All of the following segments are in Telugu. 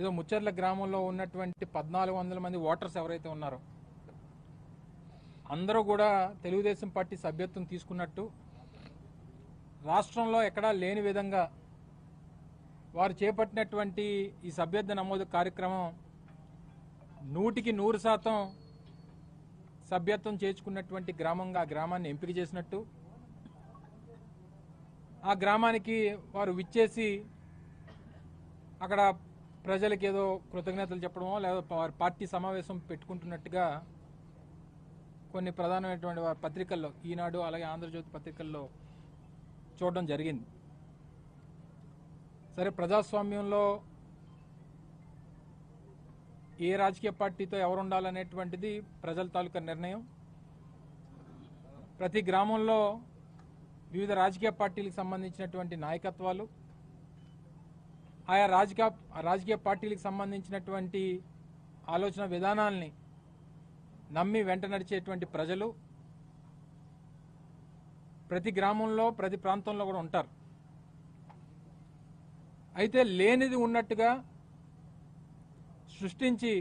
ఏదో ముచ్చర్ల గ్రామంలో ఉన్నటువంటి పద్నాలుగు వందల మంది ఓటర్స్ ఎవరైతే ఉన్నారో అందరూ కూడా తెలుగుదేశం పార్టీ సభ్యత్వం తీసుకున్నట్టు రాష్ట్రంలో ఎక్కడా లేని విధంగా వారు చేపట్టినటువంటి ఈ సభ్యత్వ నమోదు కార్యక్రమం నూటికి నూరు శాతం సభ్యత్వం చేర్చుకున్నటువంటి గ్రామంగా ఆ గ్రామాన్ని ఎంపిక చేసినట్టు ఆ గ్రామానికి వారు విచ్చేసి అక్కడ ప్రజలకు ఏదో కృతజ్ఞతలు చెప్పడమో లేదా వారి పార్టీ సమావేశం పెట్టుకుంటున్నట్టుగా కొన్ని ప్రధానమైనటువంటి వారి పత్రికల్లో ఈనాడు అలాగే ఆంధ్రజ్యోతి పత్రికల్లో చూడడం జరిగింది. సరే ప్రజాస్వామ్యంలో ఏ రాజకీయ పార్టీతో ఎవరు ఉండాలనేటువంటిది ప్రజల తాలూకా నిర్ణయం. ప్రతి గ్రామంలో వివిధ రాజకీయ పార్టీలకు సంబంధించినటువంటి నాయకత్వాలు. ఆయా రాజకీయ రాజకీయ పార్టీలకు సంబంధించినటువంటి ఆలోచన విధానాల్ని నమ్మి వెంట నడిచేటువంటి ప్రజలు ప్రతి గ్రామంలో ప్రతి ప్రాంతంలో కూడా ఉంటారు. అయితే లేనిది ఉన్నట్టుగా సృష్టించి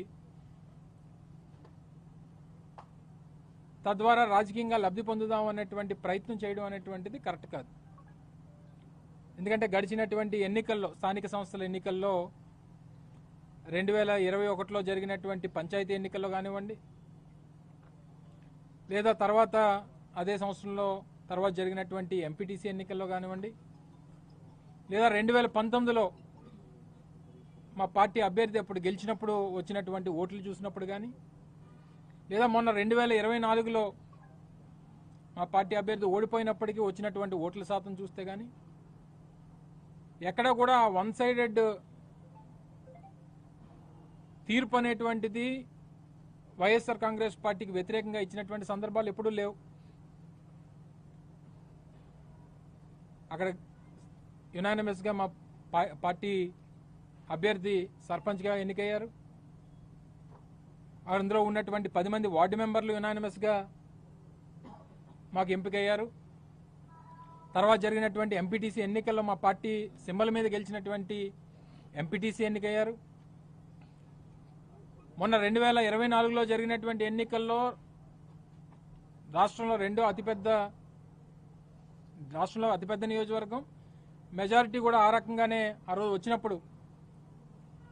తద్వారా రాజకీయంగా లబ్ధి పొందుదాం అనేటువంటి ప్రయత్నం చేయడం అనేటువంటిది కరెక్ట్ కాదు. ఎందుకంటే గడిచినటువంటి ఎన్నికల్లో స్థానిక సంస్థల ఎన్నికల్లో రెండు వేల ఇరవై ఒకటిలో జరిగినటువంటి పంచాయతీ ఎన్నికల్లో కానివ్వండి లేదా తర్వాత అదే సంవత్సరంలో తర్వాత జరిగినటువంటి ఎంపీటీసీ ఎన్నికల్లో కానివ్వండి లేదా రెండు వేల పంతొమ్మిదిలో మా పార్టీ అభ్యర్థి అప్పుడు గెలిచినప్పుడు వచ్చినటువంటి ఓట్లు చూసినప్పుడు కానీ లేదా మొన్న రెండు వేల ఇరవై నాలుగులో మా పార్టీ అభ్యర్థి ఓడిపోయినప్పటికీ వచ్చినటువంటి ఓట్ల శాతం చూస్తే కానీ ఎక్కడ కూడా వన్ సైడెడ్ తీర్పు అనేటువంటిది వైఎస్ఆర్ కాంగ్రెస్ పార్టీకి వ్యతిరేకంగా ఇచ్చినటువంటి సందర్భాలు ఎప్పుడూ లేవు. అక్కడ యునానిమస్గా మా పార్టీ అభ్యర్థి సర్పంచ్గా ఎన్నికయ్యారు. అందులో ఉన్నటువంటి పది మంది వార్డు మెంబర్లు యునానిమస్గా మాకు ఎంపికయ్యారు. తర్వాత జరిగినటువంటి ఎంపీటీసీ ఎన్నికల్లో మా పార్టీ సింబల్ మీద గెలిచినటువంటి ఎంపీటీసీ ఎన్నికయ్యారు. మొన్న రెండు వేల ఇరవై నాలుగులో జరిగినటువంటి ఎన్నికల్లో రాష్ట్రంలో రెండో అతిపెద్ద రాష్ట్రంలో అతిపెద్ద నియోజకవర్గం. మెజారిటీ కూడా ఆ రకంగానే ఆ రోజు వచ్చినప్పుడు.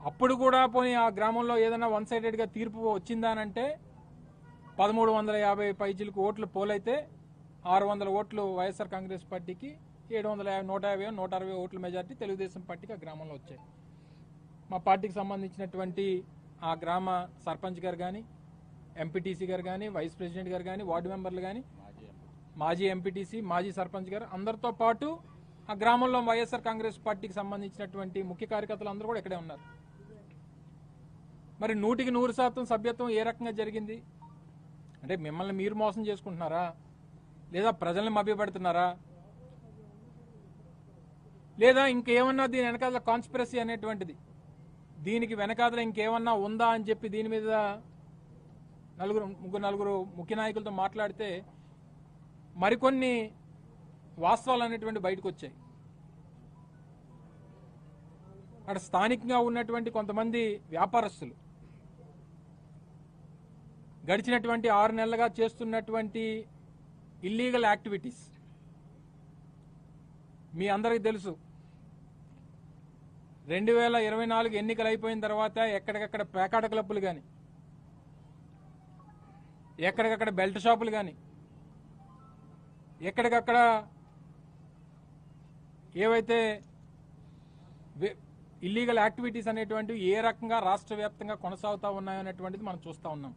అప్పుడు కూడా పోనీ ఆ గ్రామంలో ఏదైనా వన్ సైడెడ్గా తీర్పు వచ్చిందా అంటే పదమూడు వందల యాభై పైచీలకు ఓట్లు పోలైతే ఆరు వందల ఓట్లు వైఎస్ఆర్ కాంగ్రెస్ పార్టీకి ఏడు వందల యాభై నూట యాభై నూట అరవై ఓట్ల మెజార్టీ తెలుగుదేశం పార్టీకి ఆ గ్రామంలో వచ్చాయి. మా పార్టీకి సంబంధించినటువంటి ఆ గ్రామ సర్పంచ్ గారు కానీ ఎంపీటీసీ గారు కానీ వైస్ ప్రెసిడెంట్ గారు కానీ వార్డు మెంబర్లు కానీ మాజీ ఎంపీటీసీ మాజీ సర్పంచ్ గారు అందరితో పాటు ఆ గ్రామంలో వైఎస్ఆర్ కాంగ్రెస్ పార్టీకి సంబంధించినటువంటి ముఖ్య కార్యకర్తలు అందరూ కూడా ఇక్కడే ఉన్నారు. మరి నూటికి నూరు శాతం సభ్యత్వం ఏ రకంగా జరిగింది? అంటే మిమ్మల్ని మీరు మోసం చేసుకుంటున్నారా? లేదా ప్రజల్ని మభ్యపెడుతున్నారా లేదా ఇంకేమన్నా దీని వెనకాల కాన్స్పిరసీ అనేటువంటిది? దీనికి వెనకాల ఇంకేమన్నా ఉందా అని చెప్పి దీని మీద నలుగురు ముగ్గురు నలుగురు ముఖ్య నాయకులతో మాట్లాడితే మరికొన్ని వాస్తవాలు అనేటువంటి బయటకు వచ్చాయి అక్కడ స్థానికంగా ఉన్నటువంటి కొంతమంది వ్యాపారస్తులు గడిచినటువంటి ఆరు నెలలుగా చేస్తున్నటువంటి ఇల్లీగల్ యాక్టివిటీస్ మీ అందరికీ తెలుసు. రెండు వేల ఇరవై నాలుగు ఎన్నికలు అయిపోయిన తర్వాత ఎక్కడికక్కడ పేకాట క్లబ్బులు కానీ ఎక్కడికక్కడ బెల్ట్ షాపులు కానీ ఎక్కడికక్కడ ఏవైతే ఇల్లీగల్ యాక్టివిటీస్ అనేటువంటివి ఏ రకంగా రాష్ట్ర వ్యాప్తంగా కొనసాగుతా ఉన్నాయో అనేటువంటిది మనం చూస్తూ ఉన్నాం.